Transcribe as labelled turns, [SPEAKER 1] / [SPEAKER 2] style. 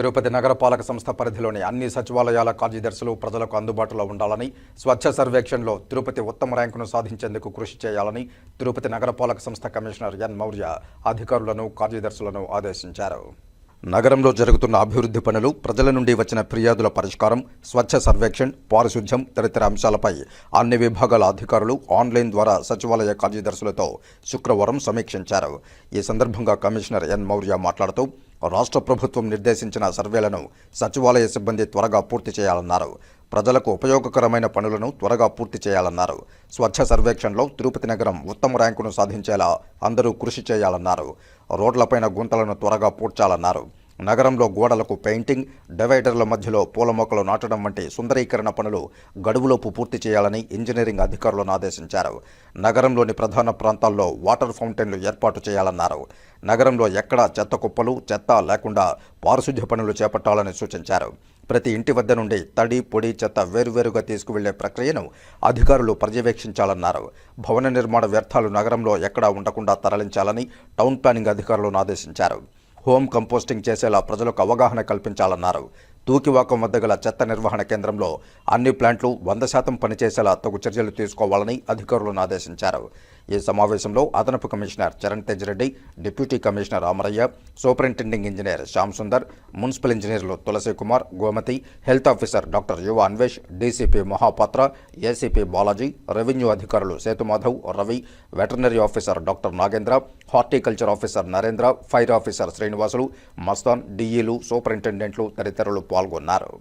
[SPEAKER 1] తిరుపతి నగరపాలక సంస్థ పరిధిలోని అన్ని సచివాలయాల కార్యదర్శులు ప్రజలకు అందుబాటులో ఉండాలని స్వచ్ఛ సర్వేక్షణలో తిరుపతి ఉత్తమ ర్యాంకును సాధించేందుకు కృషి చేయాలని తిరుపతి నగరపాలక సంస్థ కమిషనర్ ఎన్ మౌర్య అధికారులను కార్యదర్శులను ఆదేశించారు. నగరంలో జరుగుతున్న అభివృద్ధి పనులు ప్రజల నుండి వచ్చిన ఫిర్యాదుల పరిష్కారం స్వచ్ఛ సర్వేక్షణ్ పారిశుధ్యం తదితర అంశాలపై అన్ని విభాగాల అధికారులు ఆన్లైన్ ద్వారా సచివాలయ కార్యదర్శులతో శుక్రవారం సమీక్షించారు. ఈ సందర్భంగా కమిషనర్ ఎన్. మౌర్య మాట్లాడుతూ రాష్ట్ర ప్రభుత్వం నిర్దేశించిన సర్వేలను సచివాలయ సిబ్బంది త్వరగా పూర్తి చేయాలన్నారు. ప్రజలకు ఉపయోగకరమైన పనులను త్వరగా పూర్తి చేయాలన్నారు. స్వచ్ఛ సర్వేక్షణలో తిరుపతి నగరం ఉత్తమ ర్యాంకును సాధించేలా అందరూ కృషి చేయాలన్నారు. రోడ్లపైన గుంతలను త్వరగా పూడ్చాలన్నారు. నగరంలో గోడలకు పెయింటింగ్ డివైడర్ల మధ్యలో పూల మొక్కలు నాటడం వంటి సుందరీకరణ పనులు గడువులోపు పూర్తి చేయాలని ఇంజనీరింగ్ అధికారులను ఆదేశించారు. నగరంలోని ప్రధాన ప్రాంతాల్లో వాటర్ ఫౌంటైన్లు ఏర్పాటు చేయాలన్నారు. నగరంలో ఎక్కడా చెత్త కుప్పలు చెత్త లేకుండా పారిశుద్ధ్య పనులు చేపట్టాలని సూచించారు. ప్రతి ఇంటి వద్ద నుండి తడి పొడి చెత్త వేరువేరుగా తీసుకువెళ్ళే ప్రక్రియను అధికారులు పర్యవేక్షించాలన్నారు. భవన నిర్మాణ వ్యర్థాలు నగరంలో ఎక్కడా ఉండకుండా తరలించాలని టౌన్ ప్లానింగ్ అధికారులను ఆదేశించారు. హోమ్ కంపోస్టింగ్ చేసేలా ప్రజలకు అవగాహన కల్పించాలన్నారు. తూకివాకం వద్ద గల చెత్త నిర్వహణ కేంద్రంలో అన్ని ప్లాంట్లు వంద శాతం పనిచేసేలా తగు చర్యలు తీసుకోవాలని అధికారులను ఆదేశించారు. ఈ సమావేశంలో అదనపు commissioner Charan Tej Reddy deputy commissioner Amaraiah superintending engineer Shyam Sundar municipal ఇంజనీర్లు Tulasi Kumar Gomathi health officer doctor Yuva Anvesh DCP Mahapatra ACP Balaji revenue అధికారులు Sethumadhav Ravi veterinary officer doctor Nagendra horticulture officer Narendra fire officer Srinivasulu Mastan డీఈలు సూపరింటెండెంట్లు తదితరులు పాల్గొన్నారు.